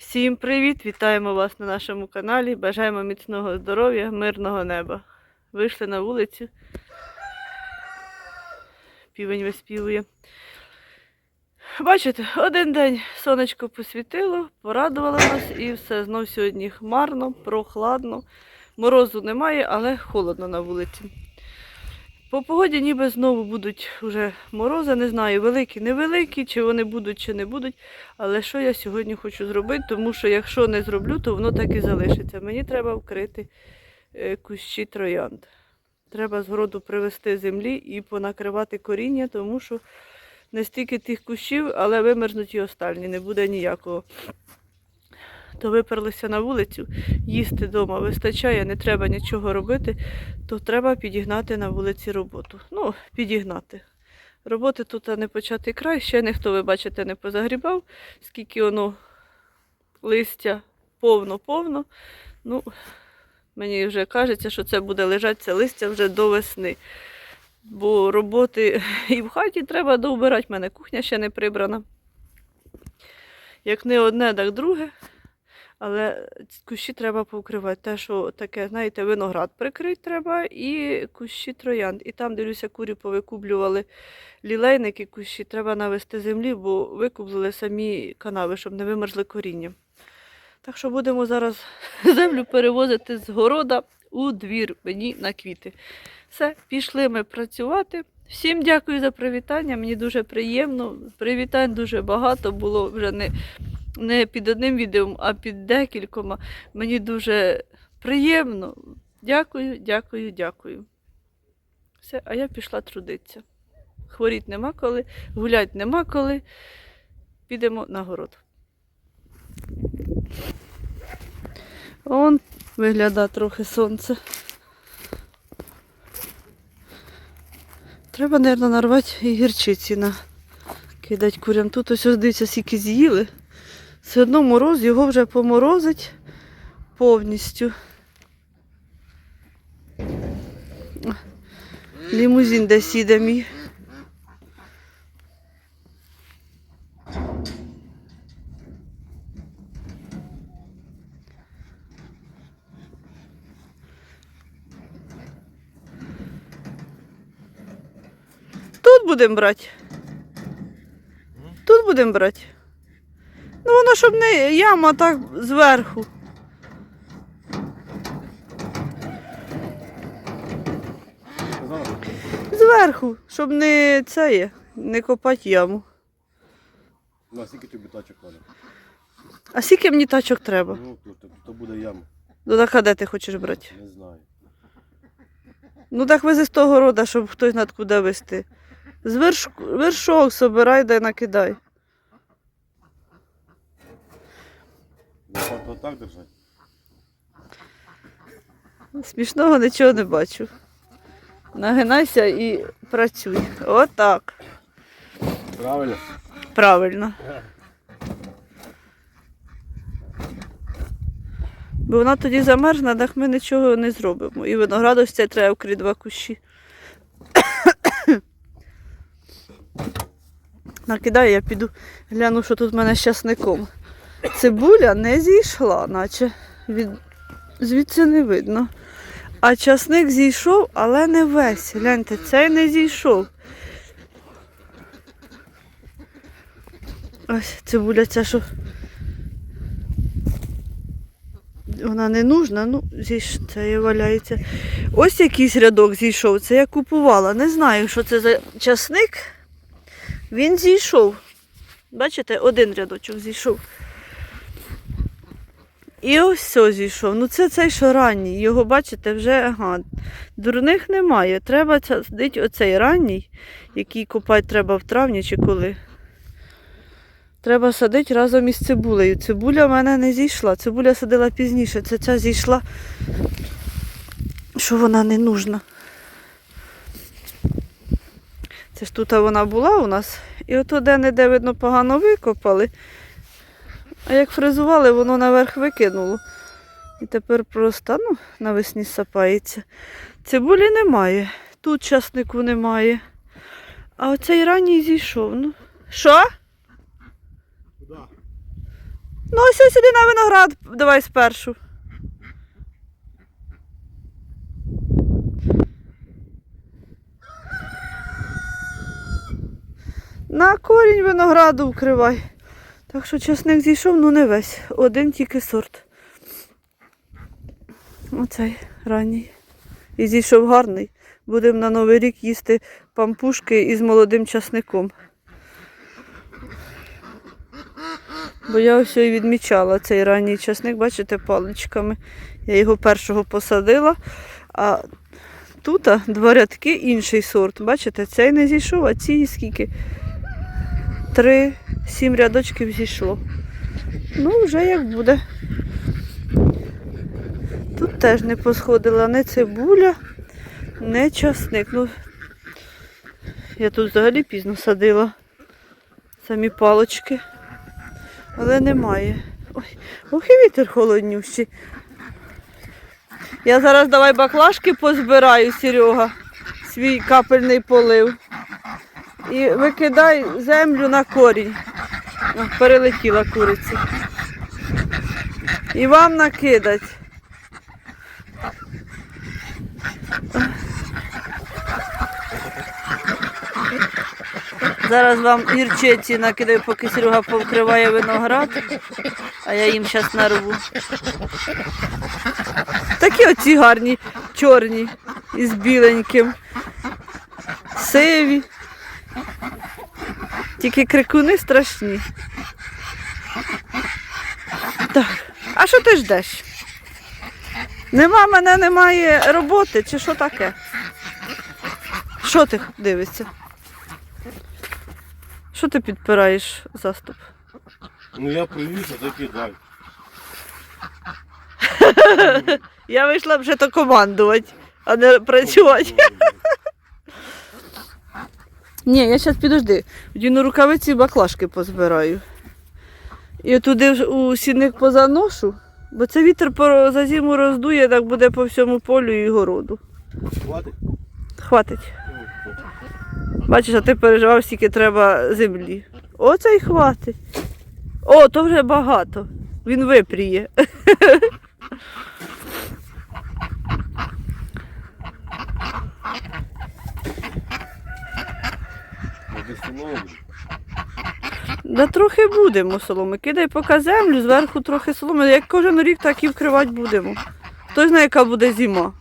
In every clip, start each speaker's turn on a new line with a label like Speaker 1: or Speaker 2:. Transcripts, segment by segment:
Speaker 1: Всім привіт! Вітаємо вас на нашому каналі. Бажаємо міцного здоров'я, мирного неба. Вийшли на вулицю. Півень виспівує. Бачите, один день сонечко посвітило, порадувало нас і все. Знов сьогодні хмарно, прохладно. Морозу немає, але холодно на вулиці. По погоді ніби знову будуть вже морози, не знаю, великі, невеликі, чи вони будуть, чи не будуть. Але що я сьогодні хочу зробити, тому що якщо не зроблю, то воно так і залишиться. Мені треба вкрити е, кущі троянд. Треба з городу привезти землі і понакривати коріння, тому що не стільки тих кущів, але вимерзнуть і остальні, не буде ніякого. То виперлися на вулицю, їсти вдома вистачає, не треба нічого робити, то треба підігнати на вулиці роботу. Ну, підігнати. Роботи тут не початий край, ще ніхто, ви бачите, не позагрібав, скільки воно листя повно-повно. Ну, мені вже кажеться, що це буде лежати це листя вже до весни. Бо роботи і в хаті треба доубирати, в мене кухня ще не прибрана. Як не одне, так друге. Але кущі треба повкривати. Те, що таке, знаєте, виноград прикрити треба і кущі троянд. І там, дивлюся, курі повикублювали лілейники кущі, треба навести землі, бо викублили самі канави, щоб не вимерзли коріння. Так що будемо зараз землю перевозити з города у двір мені на квіти. Все, пішли ми працювати. Всім дякую за привітання. Мені дуже приємно. Привітань дуже багато було вже не, не під одним відео, а під декількома. Мені дуже приємно. Дякую, дякую, дякую. Все, а я пішла трудитися. Хворіти нема коли, гуляти нема коли. Підемо на город. Он виглядає трохи сонце. Треба, мабуть, нарвати і гірчиці на кидати курям. Тут ось ось дивіться, скільки з'їли. Все одно мороз, його вже поморозить повністю. Лімузин десь їде мій. Тут будемо брати. Тут будемо брати. Ну воно щоб не яма так зверху. Зверху, щоб не це є, не копати яму.
Speaker 2: Ну, а скільки тобі тачок треба?
Speaker 1: А скільки мені тачок треба?
Speaker 2: Ну, то, то, то буде яма.
Speaker 1: Ну так а де ти хочеш брати?
Speaker 2: Не знаю.
Speaker 1: Ну так вези з того рода, щоб хтось над куди вести. З верш... вершок собирай, дай накидай.
Speaker 2: Лопату отак держать?
Speaker 1: Смішного нічого не бачу. Нагинайся і працюй. Отак.
Speaker 2: Правильно.
Speaker 1: Правильно. Бо вона тоді замерзне, так ми нічого не зробимо. І винограду ось треба вкрити два кущі. Накидаю, я піду гляну, що тут в мене з часником. Цибуля не зійшла, наче від... звідси не видно. А часник зійшов, але не весь. Гляньте, цей не зійшов. Ось цибуля ця, що вона не нужна, ну, зійш... це і валяється. Ось якийсь рядок зійшов, це я купувала. Не знаю, що це за часник. Він зійшов. Бачите, один рядочок зійшов. І ось все зійшов. Ну це цей що ранній. Його, бачите, вже ага, дурних немає. Треба садити оцей ранній, який копати треба в травні чи коли. Треба садити разом із цибулею. Цибуля в мене не зійшла. Цибуля садила пізніше. Це ця зійшла, що вона не нужна. Це ж тут вона була у нас. І ото де-не-де, видно, погано викопали. А як фрезували, воно наверх викинуло. І тепер просто ну, навесні сапається. Цибулі немає. Тут часнику немає. А оцей ранній зійшов. Ну. Що?
Speaker 2: Куди?
Speaker 1: Ну, ось ось сюди на виноград давай спершу. На корінь винограду вкривай. Так що часник зійшов, ну не весь. Один тільки сорт. Оцей ранній. І зійшов гарний. Будемо на Новий рік їсти пампушки із молодим часником. Бо я ось і відмічала цей ранній часник, бачите, паличками. Я його першого посадила, а тут два рядки інший сорт. Бачите, цей не зійшов, а ці скільки? Три, сім рядочків зійшло. Ну, вже як буде. Тут теж не посходила не цибуля, не часник. Ну, я тут взагалі пізно садила самі палочки, але немає. Ой, ох і вітер холоднющий. Я зараз давай баклажки позбираю, Серега, свій капельний полив. І викидай землю на корінь. Перелетіла куриця. І вам накидать. Зараз вам гірчиці накидаю, поки Серега повкриває виноград, а я їм зараз нарву. Такі оці гарні, чорні із біленьким. Сиві. Тільки крикуни страшні. Так, а що ти ждеш? Нема мене, немає роботи, чи що таке? Що ти дивишся? Що ти підпираєш заступ?
Speaker 2: Ну я привіз, а ти кидай.
Speaker 1: Я вийшла вже то командувати, а не працювати. Ні, я зараз підожди. Вдіну рукавиці і баклажки позбираю. І туди у сінник позаношу, бо це вітер за зиму роздує, так буде по всьому полю і городу.
Speaker 2: Хватить?
Speaker 1: Хватить. Бачиш, а ти переживав, скільки треба землі. Оце й хватить. О, то вже багато. Він випріє.
Speaker 2: Соломи?
Speaker 1: Да трохи будемо соломи. Кидай поки землю, зверху трохи соломи. Як кожен рік, так і вкривати будемо. Хто знає, яка буде зима.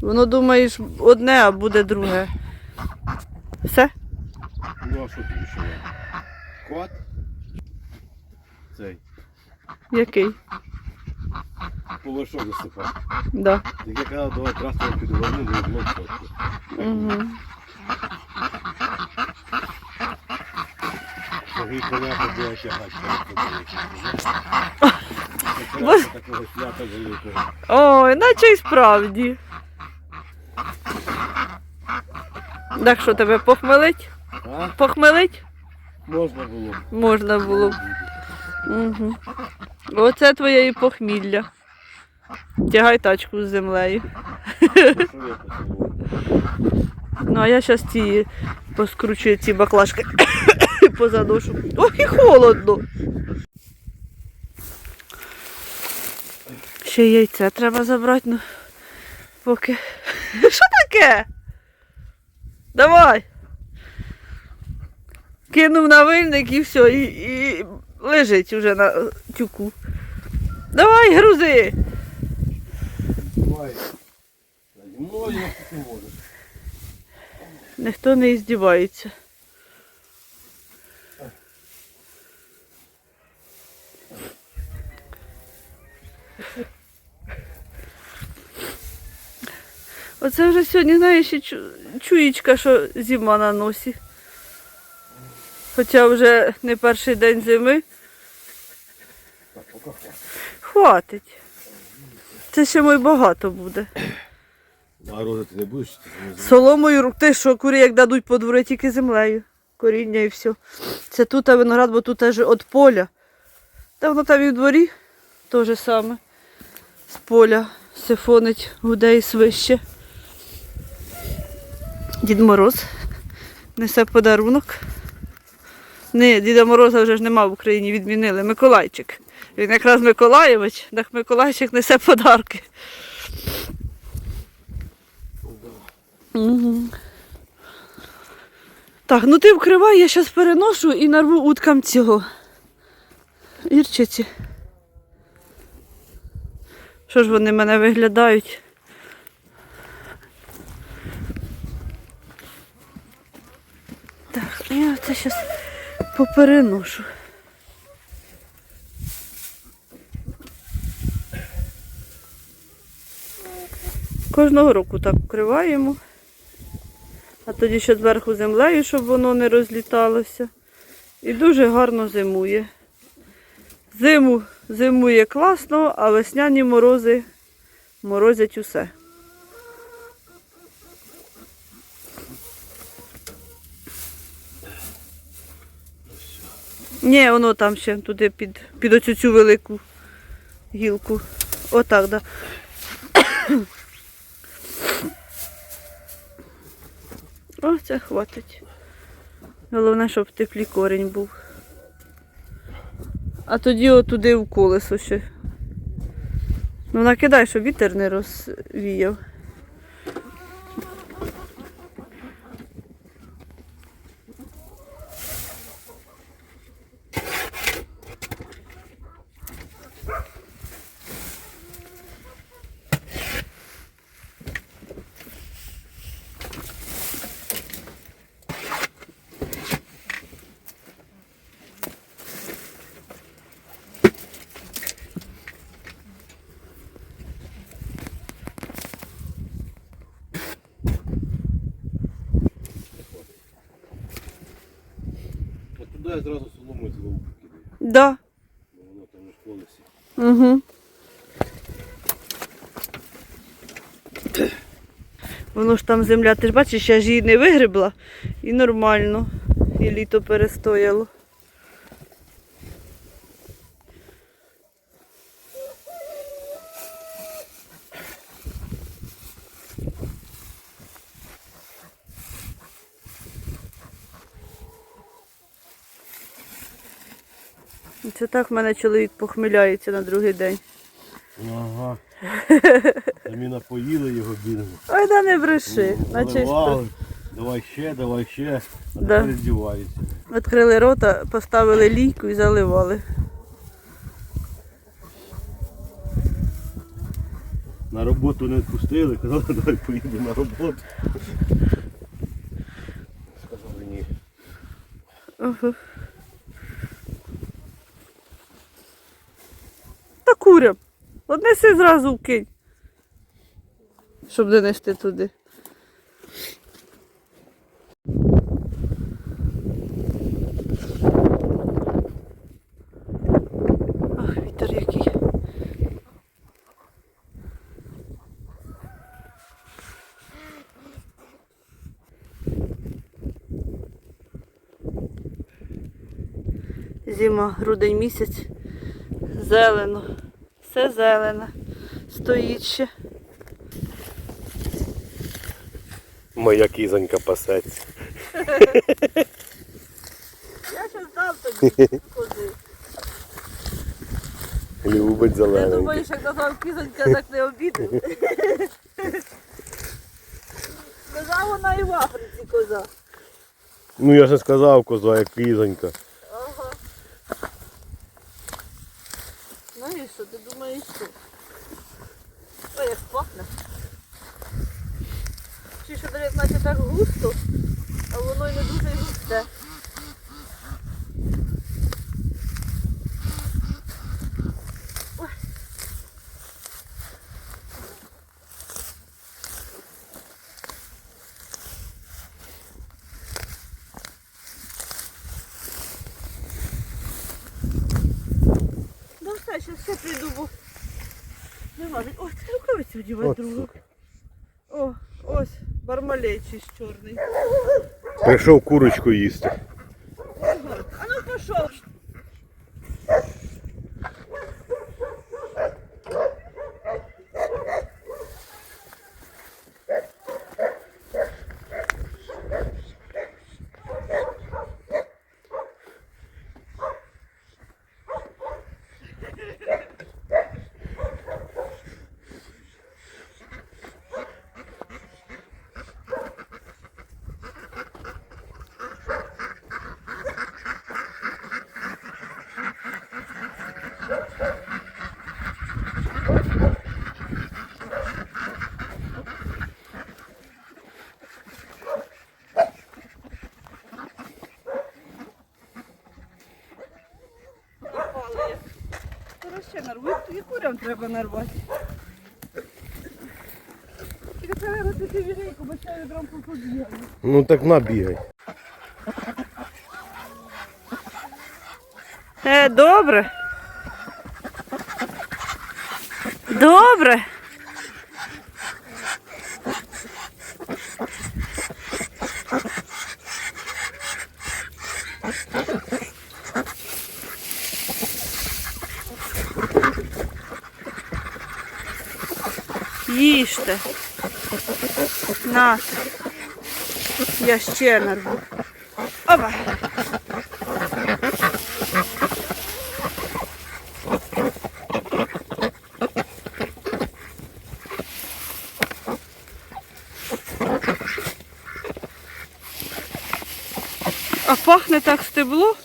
Speaker 1: Воно думаєш одне, а буде друге. Все?
Speaker 2: Ну а що тобі ще є? Квад? Цей.
Speaker 1: Який?
Speaker 2: Повершок засипав.
Speaker 1: Да.
Speaker 2: Так я казав, давай трактор підверну, не злом фотку.
Speaker 1: Угу.
Speaker 2: Сергій коня буде тягати.
Speaker 1: Боже.
Speaker 2: Такого свята великого.
Speaker 1: Ой, наче й справді. Так що тебе похмелить?
Speaker 2: А?
Speaker 1: Похмелить?
Speaker 2: Можна було.
Speaker 1: Можна було. б. Угу. Оце твоє і похмілля. Тягай тачку з землею.
Speaker 2: Ну,
Speaker 1: а я зараз ці поскручую ці баклажки позадошу. Ох, і холодно. Ще яйце треба забрати, ну поки. Що таке? Давай. Кинув на вильник і все, і, і лежить уже на тюку. Давай, грузи.
Speaker 2: Давай. Мною ти можеш.
Speaker 1: Ніхто не іздівається. Оце вже сьогодні, знаєш, чуєчка, що зима на носі. Хоча вже не перший день зими.
Speaker 2: Хватить.
Speaker 1: Це ще мой багато буде.
Speaker 2: А рози ти не будеш?
Speaker 1: Соломою ру- ти що, курі як дадуть по дворі тільки землею. Коріння і все. Це тут а виноград, бо тут аж від поля. Та воно там і в дворі те же саме. З поля сифонить, гуде і свище. Дід Мороз Несе подарунок. Ні, Діда Мороза вже ж нема в Україні, відмінили. Миколайчик. Він якраз Миколаєвич, так Миколайчик несе подарки. Угу. Так, ну ти вкривай, я зараз переношу і нарву уткам цього. Ірчиці. Що ж вони мене виглядають? Так, ну я це зараз попереношу. Кожного року так вкриваємо. А тоді ще зверху землею, щоб воно не розліталося. І дуже гарно зимує. Зиму зимує класно, а весняні морози морозять усе. Ні, воно там ще туди під, під оцю цю велику гілку. Отак, да. О, це хватить. Головне, щоб теплі корінь був. А тоді отуди в колесо ще. Ну накидай, щоб вітер не розвіяв.
Speaker 2: От туди я зразу солому і знову кидаю.
Speaker 1: Да.
Speaker 2: Бо воно там ж в колесі.
Speaker 1: Угу. Воно ж там земля, ти ж бачиш, я ж її не вигребла і нормально. І літо перестояло. Так в мене чоловік похмиляється на другий день.
Speaker 2: Ага. Самі напоїли його бідно.
Speaker 1: Ой, да не бреши. Наче
Speaker 2: Наливали. Давай ще, давай ще. А
Speaker 1: Да.
Speaker 2: тепер
Speaker 1: відкрили рота, поставили лійку і заливали.
Speaker 2: На роботу не відпустили, казали, давай поїду на роботу. Сказали ні.
Speaker 1: Ага. Курям. Однеси зразу вкинь. Щоб донести туди. Ах, вітер який. Зима, грудень місяць. Зелено. Все зелене. Стоїть ще.
Speaker 2: Моя кізонька пасеться.
Speaker 1: Я ще здав тобі кози.
Speaker 2: Любить
Speaker 1: Ти
Speaker 2: зелененьке.
Speaker 1: думаєш, як назвав кізонька, так не обідав. Коза вона і в Африці коза.
Speaker 2: Ну я ж сказав, коза, як кізонька.
Speaker 1: Ага. Знаєш що, ти думаєш що? Ой, як пахне. Чи що дорі, наче так густо, а воно й не дуже густе. Ой. Ну все, ще все прийду, бо нема. Ой, це рукавицю одівати
Speaker 2: От,
Speaker 1: другу.
Speaker 2: сука.
Speaker 1: О, ось, бармалейчий чорний.
Speaker 2: Прийшов курочку їсти.
Speaker 1: ще нарву. І курям треба нарвати. Тільки треба розбити вірейку, бо ще відром побігаю.
Speaker 2: Ну так набігай.
Speaker 1: Е, добре. Добре. Їжте. На. Я ще нарву. Опа. А пахне так стебло.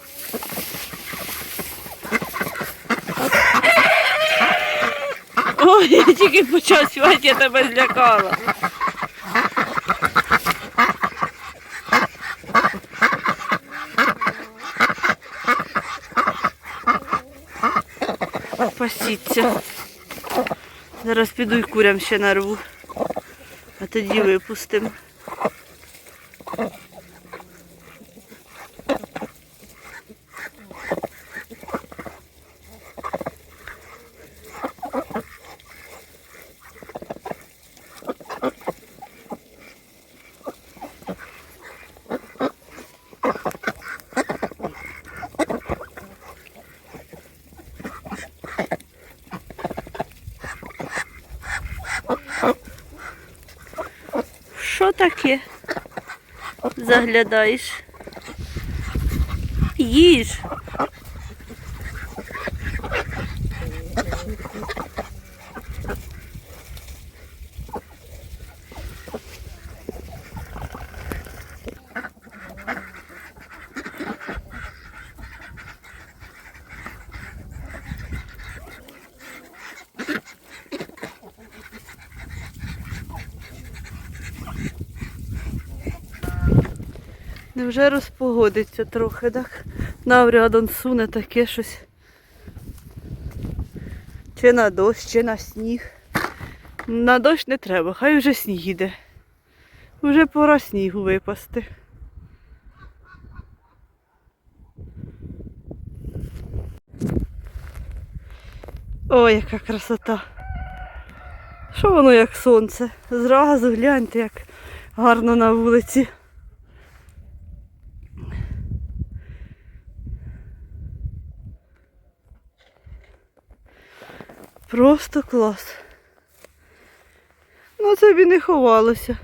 Speaker 1: Ой, я тільки почав співати, я тебе злякала. Пасіться. Зараз піду й курям ще нарву, а тоді випустимо. Що таке? Заглядаєш? Їж. Невже розпогодиться трохи, так? Наврядом суне таке щось. Чи на дощ, чи на сніг. На дощ не треба, хай вже сніг іде. Вже пора снігу випасти. Ой, яка красота. Що воно як сонце? Зразу гляньте, як гарно на вулиці. Просто клас. Ну це б і не ховалося.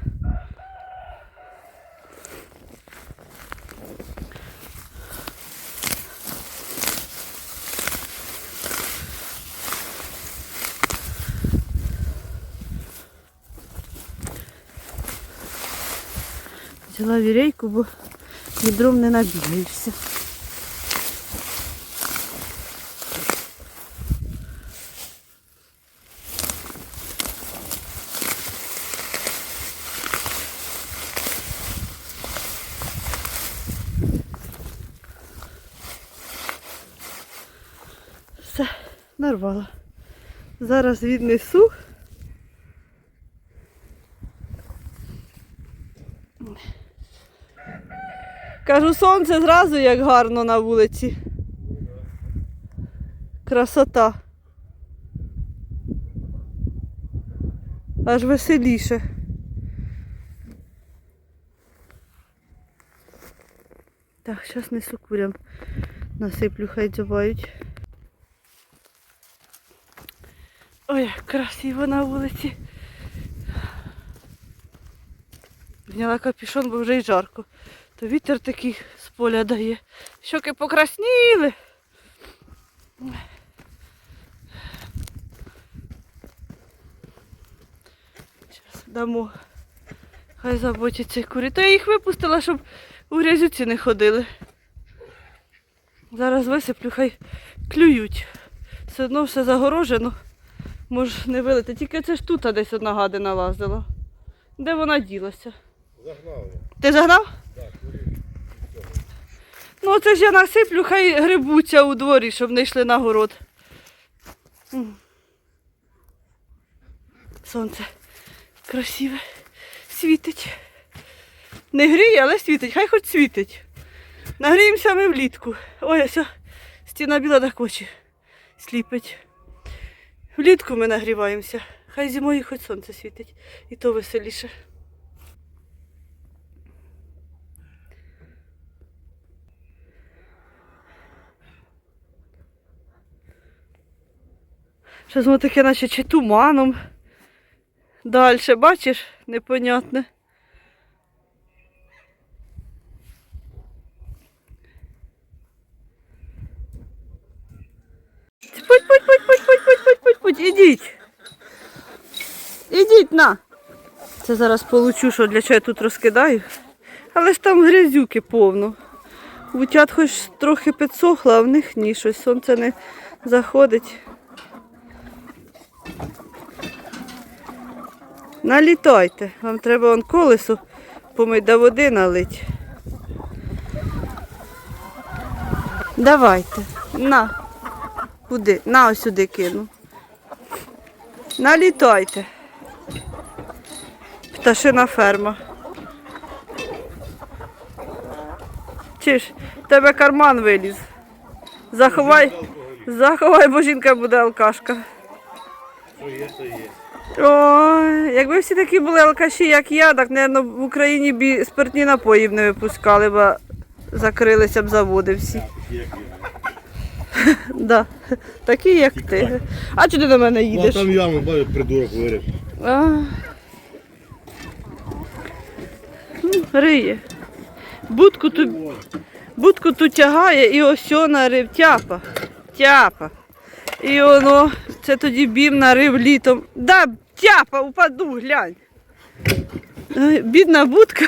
Speaker 1: Взяла вірейку, бо відром не набігаєшся. Все, нарвала. Зараз віднесу. Кажу, сонце зразу як гарно на вулиці. Красота. Аж веселіше. Так, зараз несу курям. Насиплю, хай дзьобають. Ой, красиво на вулиці. Зняла капюшон, бо вже й жарко. То вітер такий з поля дає. Щоки покрасніли. Зараз дамо. Хай заботяться курі. То я їх випустила, щоб у грязюці не ходили. Зараз висиплю, хай клюють. Все одно все загорожено. Може не вилити. Тільки це ж тут десь одна гадина лазила. Де вона ділася?
Speaker 2: Загнав я.
Speaker 1: Ти загнав?
Speaker 2: Так, курі.
Speaker 1: Ну це ж я насиплю, хай грибуться у дворі, щоб не йшли на город. Сонце красиве. Світить. Не гріє, але світить. Хай хоч світить. Нагріємося ми влітку. Ой, ось стіна біла так очі сліпить. Влітку ми нагріваємося. Хай зимою хоч сонце світить. І то веселіше. Щось воно таке, наче чи туманом. Далі, бачиш, непонятне. Путь, ідіть. Ідіть на. Це зараз получу, що для чого я тут розкидаю. Але ж там грязюки повно. Утят хоч трохи підсохло, а в них ні, щось сонце не заходить. Налітайте. Вам треба вон колесо помить да води налить. Давайте. На. Куди? На ось сюди кину. Налітайте. Пташина ферма. Чи ж, в тебе карман виліз. Заховай, заховай, бо жінка буде алкашка.
Speaker 2: Є, то є.
Speaker 1: Ой, якби всі такі були алкаші, як я, так, мабуть, в Україні б спиртні напої б не випускали, бо закрилися б заводи всі. Да. Такі, як ти. А чи ти до мене
Speaker 2: О,
Speaker 1: їдеш?
Speaker 2: там яму, бачиш, придурок вирив.
Speaker 1: А. Ну, Риє. Будку тут, будку тут тягає і ось о нарив тяпа. Тяпа. І воно, це тоді бім нарив літом. Да, тяпа, упаду, глянь. Ой, Бідна будка.